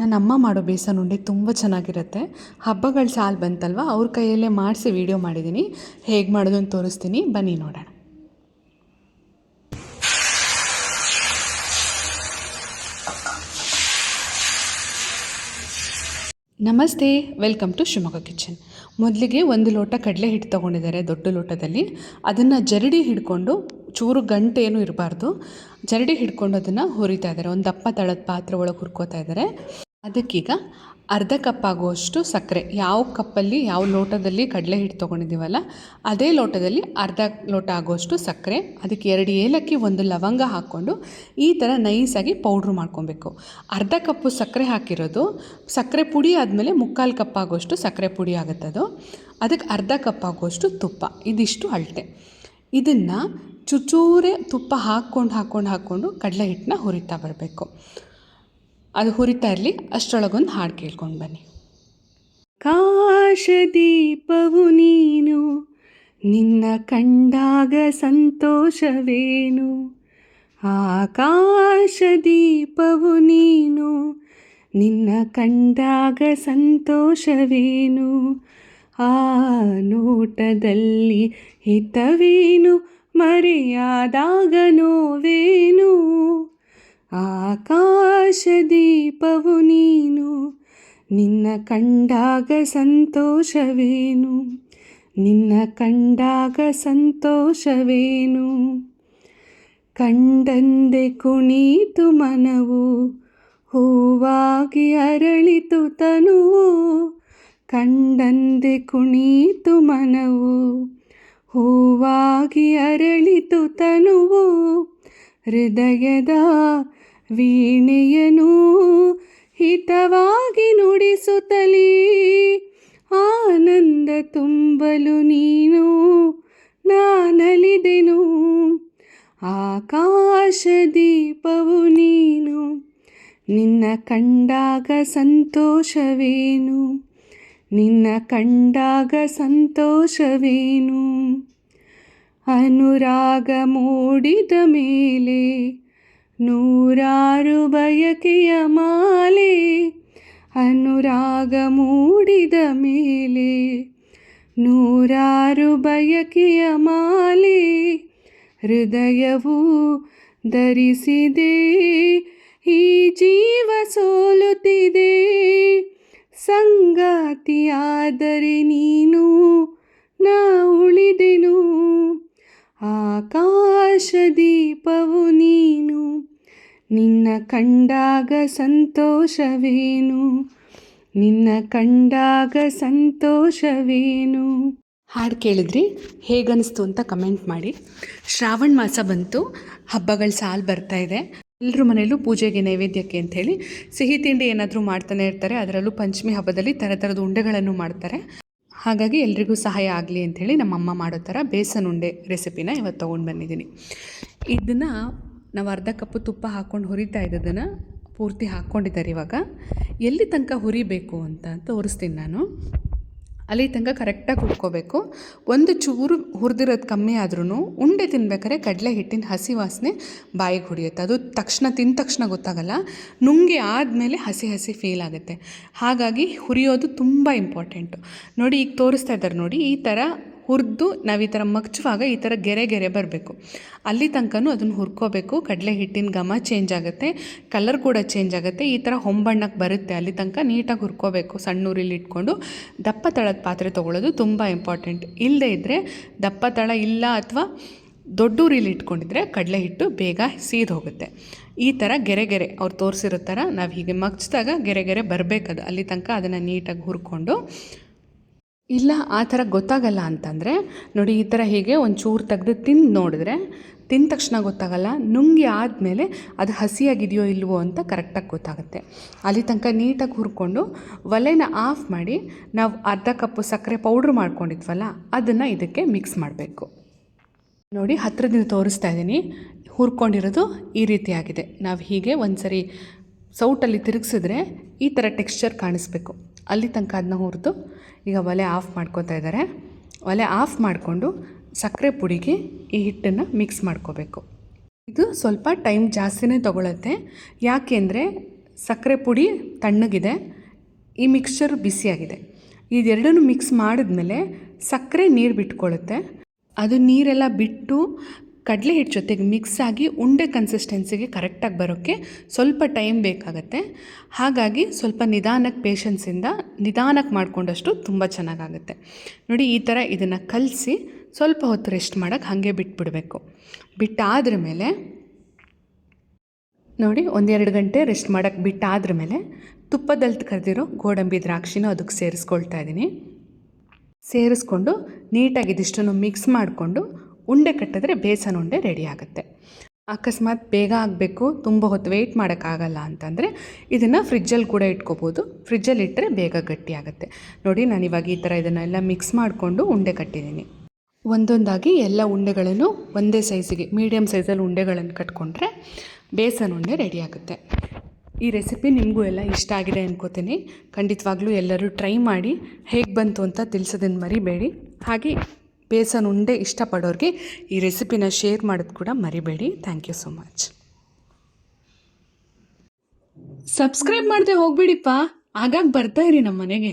ನನ್ನ ಅಮ್ಮ ಮಾಡೋ ಬೇಸನ್ ಉಂಡೆ ತುಂಬ ಚೆನ್ನಾಗಿರುತ್ತೆ. ಹಬ್ಬಗಳ ಸಾಲು ಬಂತಲ್ವ? ಅವ್ರ ಕೈಯಲ್ಲೇ ಮಾಡಿಸಿ ವೀಡಿಯೋ ಮಾಡಿದ್ದೀನಿ ಹೇಗೆ ಮಾಡೋದು ಅಂತ ತೋರಿಸ್ತೀನಿ. ಬನ್ನಿ ನೋಡೋಣ. ನಮಸ್ತೆ. Welcome to Shivamogga kitchen. ಮೊದಲಿಗೆ ಒಂದು ಲೋಟ ಕಡಲೆ ಹಿಟ್ಟು ತೊಗೊಂಡಿದ್ದಾರೆ ದೊಡ್ಡ ಲೋಟದಲ್ಲಿ. ಅದನ್ನು ಜರಡಿ ಹಿಡ್ಕೊಂಡು ಚೂರು ಗಂಟೆ ಏನೂ ಇರಬಾರ್ದು. ಜರಡಿ ಹಿಡ್ಕೊಂಡು ಅದನ್ನು ಹುರಿತಾ ಇದ್ದಾರೆ. ಒಂದು ದಪ್ಪ ತಳದ ಪಾತ್ರೆ ಒಳಗೆ ಹುರ್ಕೋತಾ ಇದ್ದಾರೆ. ಅದಕ್ಕೀಗ ಅರ್ಧ ಕಪ್ ಆಗುವಷ್ಟು ಸಕ್ಕರೆ. ಯಾವ ಕಪ್ಪಲ್ಲಿ, ಯಾವ ಲೋಟದಲ್ಲಿ ಕಡಲೆ ಹಿಟ್ಟು ತೊಗೊಂಡಿದ್ದೀವಲ್ಲ, ಅದೇ ಲೋಟದಲ್ಲಿ ಅರ್ಧ ಲೋಟ ಆಗುವಷ್ಟು ಸಕ್ಕರೆ. ಅದಕ್ಕೆ ಎರಡು ಏಲಕ್ಕಿ, ಒಂದು ಲವಂಗ ಹಾಕ್ಕೊಂಡು ಈ ಥರ ನೈಸಾಗಿ ಪೌಡ್ರ್ ಮಾಡ್ಕೊಬೇಕು. ಅರ್ಧ ಕಪ್ಪು ಸಕ್ಕರೆ ಹಾಕಿರೋದು. ಸಕ್ಕರೆ ಪುಡಿ ಆದಮೇಲೆ ಮುಕ್ಕಾಲು ಕಪ್ ಆಗುವಷ್ಟು ಸಕ್ಕರೆ ಪುಡಿ ಆಗುತ್ತೆ ಅದು ಅದಕ್ಕೆ ಅರ್ಧ ಕಪ್ ಆಗುವಷ್ಟು ತುಪ್ಪ. ಇದಿಷ್ಟು ಅಳತೆ. ಇದನ್ನು ಚುಚೂರೆ ತುಪ್ಪ ಹಾಕ್ಕೊಂಡು ಹಾಕ್ಕೊಂಡು ಹಾಕ್ಕೊಂಡು ಕಡಲೆ ಹಿಟ್ಟನ್ನ ಹುರಿತಾ ಬರಬೇಕು. ಅದು ಹುರಿತಾ ಇರಲಿ, ಅಷ್ಟರೊಳಗೊಂದು ಹಾಡು ಕೇಳ್ಕೊಂಡು ಬನ್ನಿ. ಕಾಶ ದೀಪವು ನೀನು, ನಿನ್ನ ಕಂಡಾಗ ಸಂತೋಷವೇನು? ಆಕಾಶ ದೀಪವು ನೀನು, ನಿನ್ನ ಕಂಡಾಗ ಸಂತೋಷವೇನು? ಆ ನೋಟದಲ್ಲಿ ಹಿತವೇನು? ಮರೆಯಾದಾಗ ನೋವೇನು ಆಕಾಶದೀಪವು ನೀನು, ನಿನ್ನ ಕಂಡಾಗ ಸಂತೋಷವೇನು? ನಿನ್ನ ಕಂಡಾಗ ಸಂತೋಷವೇನು? ಕಂಡಂದೆ ಕುಣಿತು ಮನವು, ಹೂವಾಗಿ ಅರಳಿತು ತನುವು, ಕಂಡಂದೆ ಕುಣಿತು ಮನವು. ಹೂವಾಗಿ ಅರಳಿತು ತನುವು ಹೃದಯದ ವೀಣೆಯನು ಹಿತವಾಗಿ ನುಡಿಸುತ್ತಲೀ ಆನಂದ ತುಂಬಲು ನೀನು ನಾನಲಿದೆನು. ಆಕಾಶ ದೀಪವು ನೀನು, ನಿನ್ನ ಕಂಡಾಗ ಸಂತೋಷವೇನು? ನಿನ್ನ ಕಂಡಾಗ ಸಂತೋಷವೇನು? ಅನುರಾಗ ಮೂಡಿದ ಮೇಲೆ ನೂರಾರು ಬಯಕೆಯ ಮಾಲೆ ಅನುರಾಗ ಮೂಡಿದ ಮೇಲೆ ನೂರಾರು ಬಯಕೆಯ ಮಾಲೆ ಹೃದಯವು ಧರಿಸಿದೆ, ಈ ಜೀವ ಸೋಲುತ್ತಿದೆ. ಸಂಗಾತಿಯಾದರೆ ನೀನು, ನಾ ಉಳಿದೆನು. ಆಕಾಶ ದೀಪವು ನೀನು, ನಿನ್ನ ಕಂಡಾಗ ಸಂತೋಷವೇನು. ನಿನ್ನ ಕಂಡಾಗ ಸಂತೋಷವೇನು. ಹಾಡು ಕೇಳಿದ್ರಿ, ಹೇಗನ್ನಿಸ್ತು ಅಂತ ಕಮೆಂಟ್ ಮಾಡಿ. ಶ್ರಾವಣ ಮಾಸ ಬಂತು, ಹಬ್ಬಗಳ ಸಾಲು ಬರ್ತಾ ಇದೆ. ಎಲ್ಲರ ಮನೆಯಲ್ಲೂ ಪೂಜೆಗೆ ನೈವೇದ್ಯಕ್ಕೆ ಅಂಥೇಳಿ ಸಿಹಿ ತಿಂಡಿ ಏನಾದರೂ ಮಾಡ್ತಾನೆ ಇರ್ತಾರೆ. ಅದರಲ್ಲೂ ಪಂಚಮಿ ಹಬ್ಬದಲ್ಲಿ ಥರ ಥರದ ಉಂಡೆಗಳನ್ನು ಮಾಡ್ತಾರೆ. ಹಾಗಾಗಿ ಎಲ್ರಿಗೂ ಸಹಾಯ ಆಗಲಿ ಅಂಥೇಳಿ ನಮ್ಮಮ್ಮ ಮಾಡೋ ಥರ ಬೇಸನ್ ಉಂಡೆ ರೆಸಿಪಿನ ಇವತ್ತು ತೊಗೊಂಡು ಬಂದಿದ್ದೀನಿ. ಇದನ್ನು ನಾವು ಅರ್ಧ ಕಪ್ಪು ತುಪ್ಪ ಹಾಕ್ಕೊಂಡು ಹುರಿತಾ ಇದ್ದದನ್ನು ಪೂರ್ತಿ ಹಾಕ್ಕೊಂಡಿದ್ದಾರೆ ಇವಾಗ. ಎಲ್ಲಿ ತನಕ ಹುರಿಬೇಕು ಅಂತ ತೋರಿಸ್ತೀನಿ ನಾನು. ಅಲ್ಲಿ ತನಕ ಕರೆಕ್ಟಾಗಿ ಹುರ್ಕೋಬೇಕು ಒಂದು ಚೂರು ಹುರಿದಿರೋದು ಕಮ್ಮಿ ಆದ್ರೂ ಉಂಡೆ ತಿನ್ಬೇಕಾದ್ರೆ ಕಡಲೆ ಹಿಟ್ಟಿನ ಹಸಿ ವಾಸನೆ ಬಾಯಿಗೆ ಹೊಡಿಯುತ್ತೆ. ಅದು ತಕ್ಷಣ ತಿಂದ ತಕ್ಷಣ ಗೊತ್ತಾಗಲ್ಲ. ನುಂಗಿ ಆದಮೇಲೆ ಹಸಿ ಹಸಿ ಫೀಲ್ ಆಗುತ್ತೆ. ಹಾಗಾಗಿ ಹುರಿಯೋದು ತುಂಬ ಇಂಪಾರ್ಟೆಂಟು ನೋಡಿ ಈಗ ತೋರಿಸ್ತಾ ಇದ್ದಾರೆ ನೋಡಿ, ಈ ಥರ ಹುರಿದು ನಾವು ಈ ಥರ ಮಗ್ಚುವಾಗ ಈ ಥರ ಗೆರೆ ಗೆರೆ ಬರಬೇಕು. ಅಲ್ಲಿ ತನಕನೂ ಅದನ್ನು ಹುರ್ಕೋಬೇಕು. ಕಡಲೆ ಹಿಟ್ಟಿನ ಘಮ ಚೇಂಜ್ ಆಗುತ್ತೆ. ಕಲರ್ ಕೂಡ ಚೇಂಜ್ ಆಗುತ್ತೆ. ಈ ಥರ ಹೊಂಬಣ್ಣಕ್ಕೆ ಬರುತ್ತೆ. ಅಲ್ಲಿ ತನಕ ನೀಟಾಗಿ ಹುರ್ಕೋಬೇಕು. ಸಣ್ಣ ಉರಿಲಿ ಇಟ್ಕೊಂಡು ದಪ್ಪ ತಳದ ಪಾತ್ರೆ ತೊಗೊಳ್ಳೋದು ತುಂಬ ಇಂಪಾರ್ಟೆಂಟ್ ಇಲ್ಲದೇ ಇದ್ದರೆ ದಪ್ಪ ತಳ ಇಲ್ಲ ಅಥವಾ ದೊಡ್ಡ ಉರಿಲಿ ಇಟ್ಕೊಂಡಿದ್ರೆ ಕಡಲೆ ಹಿಟ್ಟು ಬೇಗ ಸೀದ್ ಹೋಗುತ್ತೆ. ಈ ಥರ ಗೆರೆ ಗೆರೆ ಅವ್ರು ತೋರಿಸಿರೋ ಥರ ನಾವು ಹೀಗೆ ಮಗ್ಚಿದಾಗ ಗೆರೆ ಗೆರೆ ಬರಬೇಕದು. ಅಲ್ಲಿ ತನಕ ಅದನ್ನು ನೀಟಾಗಿ ಹುರ್ಕೊಂಡು ಇಲ್ಲ, ಆ ಥರ ಗೊತ್ತಾಗಲ್ಲ ಅಂತಂದರೆ, ನೋಡಿ ಈ ಥರ ಹೀಗೆ ಒಂದು ಚೂರು ತೆಗೆದು ತಿಂದು ನೋಡಿದ್ರೆ, ತಿಂದ ತಕ್ಷಣ ಗೊತ್ತಾಗಲ್ಲ, ನುಂಗಿ ಆದಮೇಲೆ ಅದು ಹಸಿಯಾಗಿದೆಯೋ ಇಲ್ವೋ ಅಂತ ಕರೆಕ್ಟಾಗಿ ಗೊತ್ತಾಗುತ್ತೆ. ಅಲ್ಲಿ ತನಕ ನೀಟಾಗಿ ಹುರ್ಕೊಂಡು ಒಲೆನ ಆಫ್ ಮಾಡಿ ನಾವು ಅರ್ಧ ಕಪ್ಪು ಸಕ್ಕರೆ ಪೌಡ್ರ್ ಮಾಡ್ಕೊಂಡಿದ್ವಲ್ಲ, ಅದನ್ನು ಇದಕ್ಕೆ ಮಿಕ್ಸ್ ಮಾಡಬೇಕು. ನೋಡಿ ಹತ್ತಿರದಿಂದ ತೋರಿಸ್ತಾ ಇದ್ದೀನಿ ಹುರ್ಕೊಂಡಿರೋದು ಈ ರೀತಿಯಾಗಿದೆ. ನಾವು ಹೀಗೆ ಒಂದು ಸರಿ ಸೌಟಲ್ಲಿ ತಿರುಗಿಸಿದ್ರೆ ಈ ಥರ ಟೆಕ್ಸ್ಚರ್ ಕಾಣಿಸ್ಬೇಕು. ಅಲ್ಲಿ ತನಕ ಅದನ್ನ ಹುರಿದು ಈಗ ಒಲೆ ಆಫ್ ಮಾಡ್ಕೋತಾ ಇದ್ದಾರೆ ಒಲೆ ಆಫ್ ಮಾಡಿಕೊಂಡು ಸಕ್ಕರೆ ಪುಡಿಗೆ ಈ ಹಿಟ್ಟನ್ನು ಮಿಕ್ಸ್ ಮಾಡ್ಕೋಬೇಕು. ಇದು ಸ್ವಲ್ಪ ಟೈಮ್ ಜಾಸ್ತಿನೇ ತೊಗೊಳತ್ತೆ. ಯಾಕೆಂದರೆ ಸಕ್ಕರೆ ಪುಡಿ ತಣ್ಣಗಿದೆ, ಈ ಮಿಕ್ಸ್ಚರ್ ಬಿಸಿಯಾಗಿದೆ. ಇದೆರಡನ್ನೂ ಮಿಕ್ಸ್ ಮಾಡಿದ್ಮೇಲೆ ಸಕ್ಕರೆ ನೀರು ಬಿಟ್ಕೊಳ್ಳುತ್ತೆ ಅದು ನೀರೆಲ್ಲ ಬಿಟ್ಟು ಕಡಲೆ ಹಿಟ್ಟು ಜೊತೆಗೆ ಮಿಕ್ಸ್ ಆಗಿ ಉಂಡೆ ಕನ್ಸಿಸ್ಟೆನ್ಸಿಗೆ ಕರೆಕ್ಟಾಗಿ ಬರೋಕ್ಕೆ ಸ್ವಲ್ಪ ಟೈಮ್ ಬೇಕಾಗತ್ತೆ. ಹಾಗಾಗಿ ಸ್ವಲ್ಪ ನಿಧಾನಕ್ಕೆ ಪೇಷನ್ಸಿಂದ ನಿಧಾನಕ್ಕೆ ಮಾಡಿಕೊಂಡಷ್ಟು ತುಂಬ ಚೆನ್ನಾಗಾಗುತ್ತೆ. ನೋಡಿ ಈ ಥರ ಇದನ್ನು ಕಲಸಿ ಸ್ವಲ್ಪ ಹೊತ್ತು ರೆಸ್ಟ್ ಮಾಡೋಕ್ಕೆ ಹಾಗೆ ಬಿಟ್ಬಿಡಬೇಕು. ಬಿಟ್ಟಾದ್ರ ಮೇಲೆ ನೋಡಿ ಒಂದೆರಡು ಗಂಟೆ ರೆಸ್ಟ್ ಮಾಡೋಕ್ಕೆ ಬಿಟ್ಟಾದ್ರ ಮೇಲೆ ತುಪ್ಪದಲ್ಲಿ ಕರೆದಿರೋ ಗೋಡಂಬಿ ದ್ರಾಕ್ಷಿನೂ ಅದಕ್ಕೆ ಸೇರಿಸ್ಕೊಳ್ತಾ ಇದ್ದೀನಿ. ಸೇರಿಸ್ಕೊಂಡು ನೀಟಾಗಿ ಇದಿಷ್ಟನ್ನು ಮಿಕ್ಸ್ ಮಾಡಿಕೊಂಡು ಉಂಡೆ ಕಟ್ಟಿದ್ರೆ ಬೇಸನ್ ಉಂಡೆ ರೆಡಿ ಆಗುತ್ತೆ. ಅಕಸ್ಮಾತ್ ಬೇಗ ಆಗಬೇಕು, ತುಂಬ ಹೊತ್ತು ವೆಯ್ಟ್ ಮಾಡೋಕ್ಕಾಗಲ್ಲ ಅಂತಂದರೆ ಇದನ್ನು ಫ್ರಿಜ್ಜಲ್ಲಿ ಕೂಡ ಇಟ್ಕೋಬೋದು. ಫ್ರಿಜ್ಜಲ್ಲಿ ಇಟ್ಟರೆ ಬೇಗ ಗಟ್ಟಿ ಆಗುತ್ತೆ. ನೋಡಿ, ನಾನು ಇವಾಗ ಈ ಥರ ಇದನ್ನೆಲ್ಲ ಮಿಕ್ಸ್ ಮಾಡಿಕೊಂಡು ಉಂಡೆ ಕಟ್ಟಿದ್ದೀನಿ. ಒಂದೊಂದಾಗಿ ಎಲ್ಲ ಉಂಡೆಗಳನ್ನು ಒಂದೇ ಸೈಜಿಗೆ ಮೀಡಿಯಮ್ ಸೈಜಲ್ಲಿ ಉಂಡೆಗಳನ್ನು ಕಟ್ಕೊಂಡ್ರೆ ಬೇಸನ್ ಉಂಡೆ ರೆಡಿ ಆಗುತ್ತೆ. ಈ ರೆಸಿಪಿ ನಿಮಗೂ ಎಲ್ಲ ಇಷ್ಟ ಆಗಿದೆ ಅನ್ಕೋತೀನಿ. ಖಂಡಿತವಾಗ್ಲೂ ಎಲ್ಲರೂ ಟ್ರೈ ಮಾಡಿ ಹೇಗೆ ಬಂತು ಅಂತ ತಿಳಿಸೋದನ್ನು ಮರಿಬೇಡಿ. ಹಾಗೆ ಬೇಸನ್ ಉಂಡೆ ಇಷ್ಟಪಡೋರಿಗೆ ಈ ರೆಸಿಪಿನ ಶೇರ್ ಮಾಡೋದು ಕೂಡ ಮರಿಬೇಡಿ. Thank you so much subscribe ಮಾಡದೆ ಹೋಗ್ಬಿಡಿಪ್ಪ. ಆಗಾಗ ಬರ್ತಾ ಇರಿ ನಮ್ಮ ಮನೆಗೆ